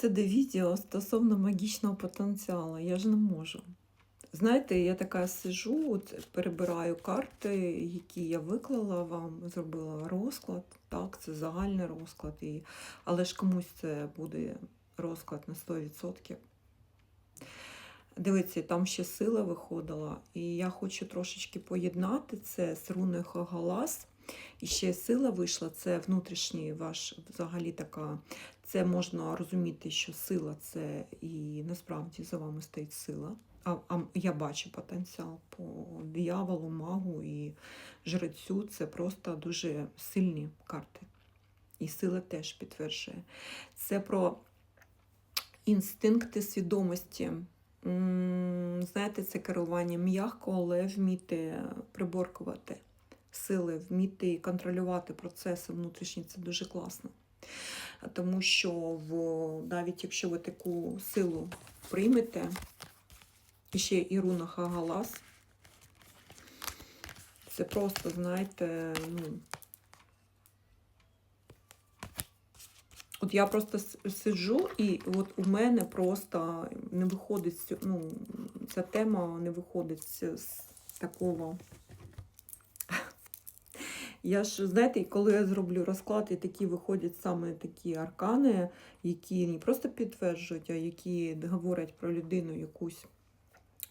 це де відео стосовно магічного потенціалу. Я ж не можу. Знаєте, я така сижу, от перебираю карти, які я виклала вам, зробила розклад. Так, це загальний розклад. І... Але ж комусь це буде розклад на 100%. Дивіться, там ще сила виходила, і я хочу трошечки поєднати це з руною Хагалас. І ще сила вийшла, це внутрішній ваш взагалі така. Це можна розуміти, що сила це і насправді за вами стоїть сила. А, а я бачу потенціал по дияволу, магу і жрецю. Це просто дуже сильні карти. І сила теж підтверджує. Це про інстинкти свідомості. Знаєте, це керування м'яко, але вміти приборкувати сили, вміти контролювати процеси внутрішні це дуже класно. Тому що в, навіть якщо ви таку силу приймете, ще і руна Хагалас, це просто, знаєте, ну. От я просто сиджу, і от у мене просто не виходить, ну, ця тема не виходить з такого. Я ж, знаєте, коли я зроблю розклад, і такі виходять саме такі аркани, які не просто підтверджують, а які говорять про людину якусь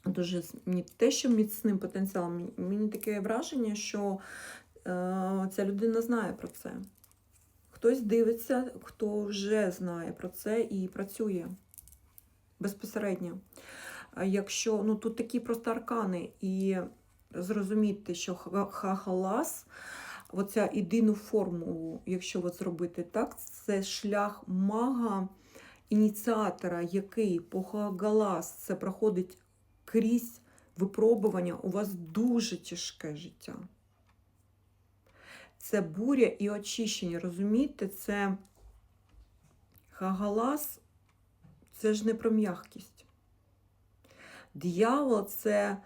дуже не те, що міцним потенціалом. Мені- таке враження, що е, ця людина знає про це. Хтось дивиться, хто вже знає про це і працює безпосередньо. Якщо ну тут такі просто аркани, і зрозуміти, що ха- хахалас, оця єдину формулу, якщо от зробити так, це шлях мага, ініціатора, який по хагалас це проходить крізь випробування, у вас дуже тяжке життя. Це буря і очищення. Розумієте, це хагалас, це ж не про м'якість. Д'явол це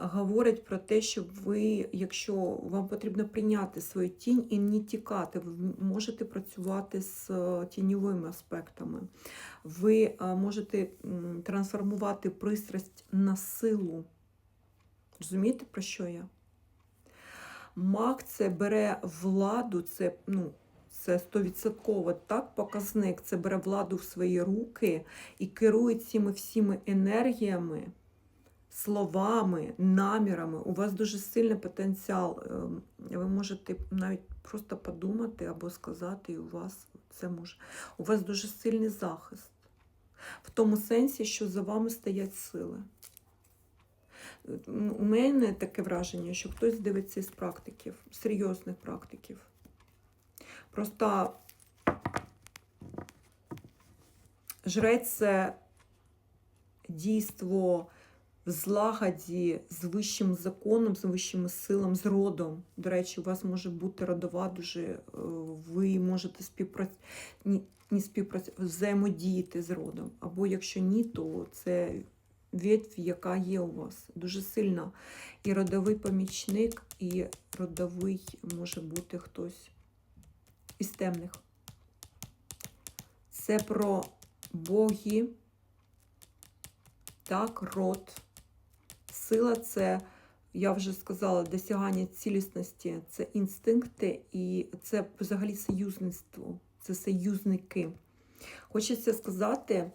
говорить про те, що ви, якщо вам потрібно прийняти свою тінь і не тікати, ви можете працювати з е, тіньовими аспектами. Ви е, можете трансформувати пристрасть на силу. Розумієте, про що я? Маг це бере владу, це ну, це стовідсотково так показник, це бере владу в свої руки і керує цими всіми енергіями, словами, намірами. У вас дуже сильний потенціал. Ем, Ви можете навіть просто подумати або сказати, і у вас це може. У вас дуже сильний захист. В тому сенсі, що за вами стоять сили. У мене таке враження, що хтось дивиться із практиків, серйозних практиків. Просто жрець це дійство в злагоді з вищим законом, з вищими силами, з родом. До речі, у вас може бути родова дуже, е, ви можете співпрацювати, не співпрацювати, взаємодіяти з родом. Або якщо ні, то це ветвь, яка є у вас, дуже сильна. І родовий помічник, і родовий може бути хтось із темних. Це про боги, так, род. Сила це, я вже сказала, досягання цілісності, це інстинкти і це взагалі союзництво, це союзники. Хочеться сказати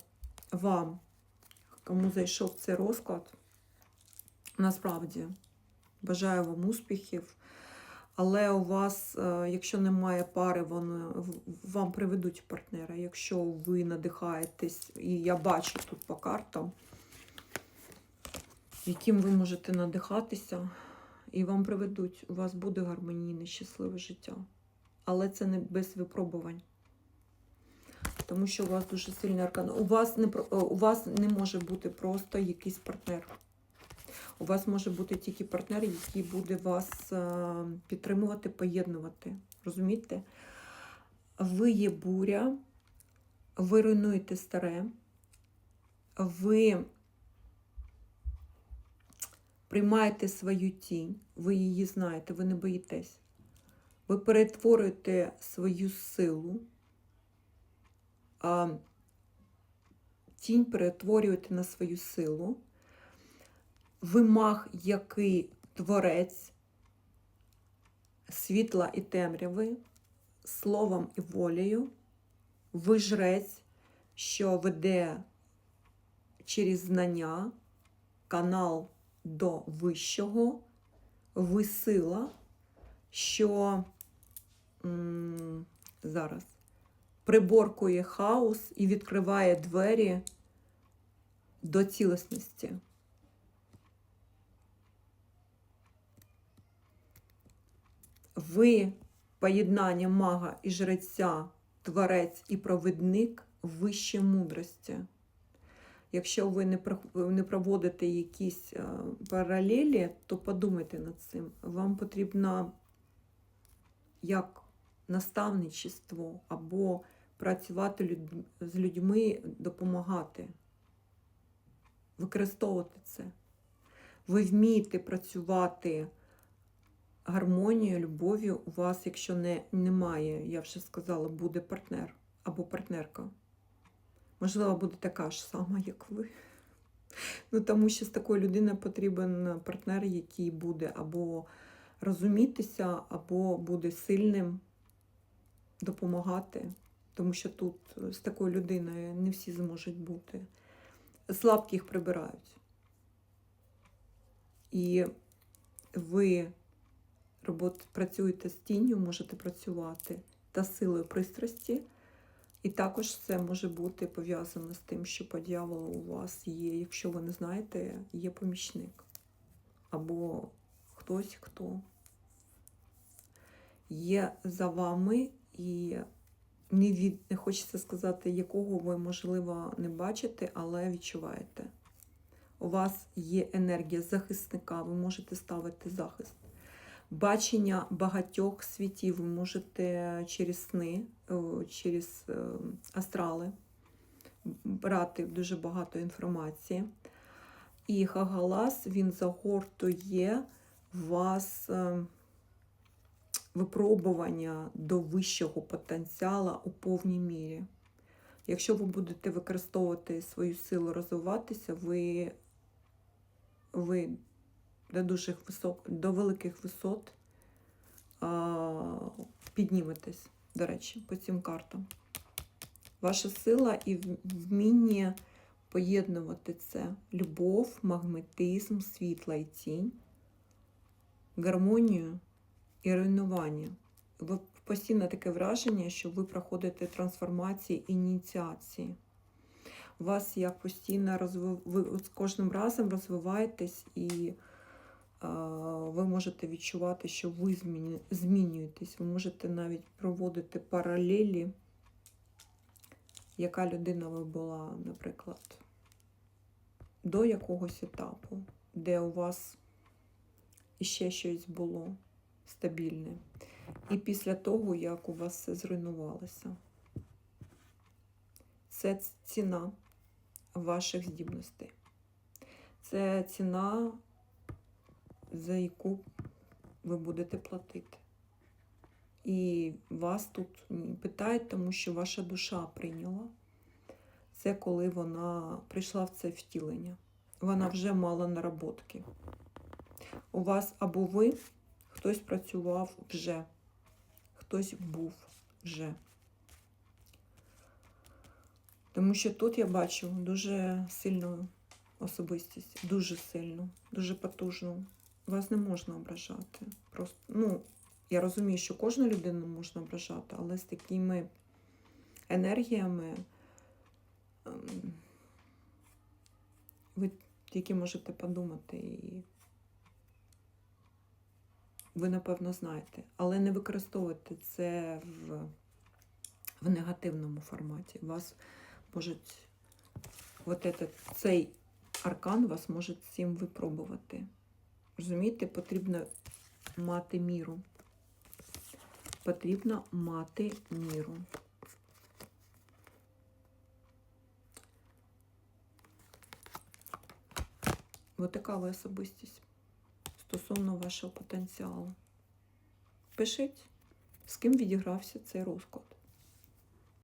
вам, кому зайшов цей розклад, насправді бажаю вам успіхів. Але у вас, е, якщо немає пари, вони вам приведуть партнера. Якщо ви надихаєтесь, і я бачу тут по картам, яким ви можете надихатися, і вам приведуть, у вас буде гармонійне, щасливе життя. Але це не без випробувань. Тому що у вас дуже сильний аркан. У вас не, е, у вас не може бути просто якийсь партнер. У вас може бути тільки партнер, який буде вас е, підтримувати, поєднувати. Розумієте? Ви є буря, ви руйнуєте старе, ви приймаєте свою тінь, ви її знаєте, ви не боїтесь. Ви перетворюєте свою силу. А, тінь перетворюєте на свою силу. Ви маг, який творець світла і темряви, словом і волею. Ви жрець, що веде через знання канал до вищого. Ви сила, що м, зараз приборкує хаос і відкриває двері до цілісності. Ви поєднання мага і жреця, творець і провідник вище мудрості. Якщо ви не проводите якісь е, паралелі, то подумайте над цим. Вам потрібно як наставничество або працювати з людьми, допомагати, використовувати це. Ви вмієте працювати гармонією, любов'ю. У вас, якщо не, немає, я вже сказала, буде партнер або партнерка. Можливо, буде така ж сама, як ви. Ну, тому що з такою людиною потрібен партнер, який буде або розумітися, або буде сильним допомагати. Тому що тут з такою людиною не всі зможуть бути. Слабких прибирають. І ви робот, працюєте з тінню, можете працювати та силою пристрасті. І також це може бути пов'язано з тим, що по дьяволу у вас є, якщо ви не знаєте, є помічник. Або хтось, хто є за вами, і не, від, не хочеться сказати, якого ви, можливо, не бачите, але відчуваєте. У вас є енергія захисника, ви можете ставити захист. Бачення багатьох світів ви можете через сни, через е, астрали брати дуже багато інформації. І Хагалас він загортує вас е, випробування до вищого потенціалу у повній мірі. Якщо ви будете використовувати свою силу розвиватися, ви, ви до дуже висок, до великих висот підніметесь, до речі, по цим картам. Ваша сила і вміння поєднувати це любов, магнетизм, світла і тінь, гармонію і руйнування. Ви постійно таке враження, що ви проходите трансформації ініціації. У вас як постійно розви... ви з кожним разом розвиваєтесь і ви можете відчувати, що ви змінюєтесь. Ви можете навіть проводити паралелі, яка людина ви була, наприклад, до якогось етапу, де у вас іще щось було стабільне. І після того, як у вас все зруйнувалося. Це ціна ваших здібностей. Це ціна, за яку ви будете платити. І вас тут питають, тому що ваша душа прийняла. Це коли вона прийшла в це втілення. Вона вже мала наработки. У вас або ви, хтось працював вже, хтось був вже. Тому що тут я бачу дуже сильну особистість, дуже сильну, дуже потужну. Вас не можна ображати. Просто, ну, я розумію, що кожну людину можна ображати, але з такими енергіями ем, ви тільки можете подумати і ви, напевно, знаєте, але не використовуйте це в, в негативному форматі. Вас можуть, от этот, цей аркан вас може цим випробувати. Розумієте, потрібно мати міру. Потрібно мати міру. Ось така ви особистість стосовно вашого потенціалу. Пишіть, з ким відігрався цей розклад.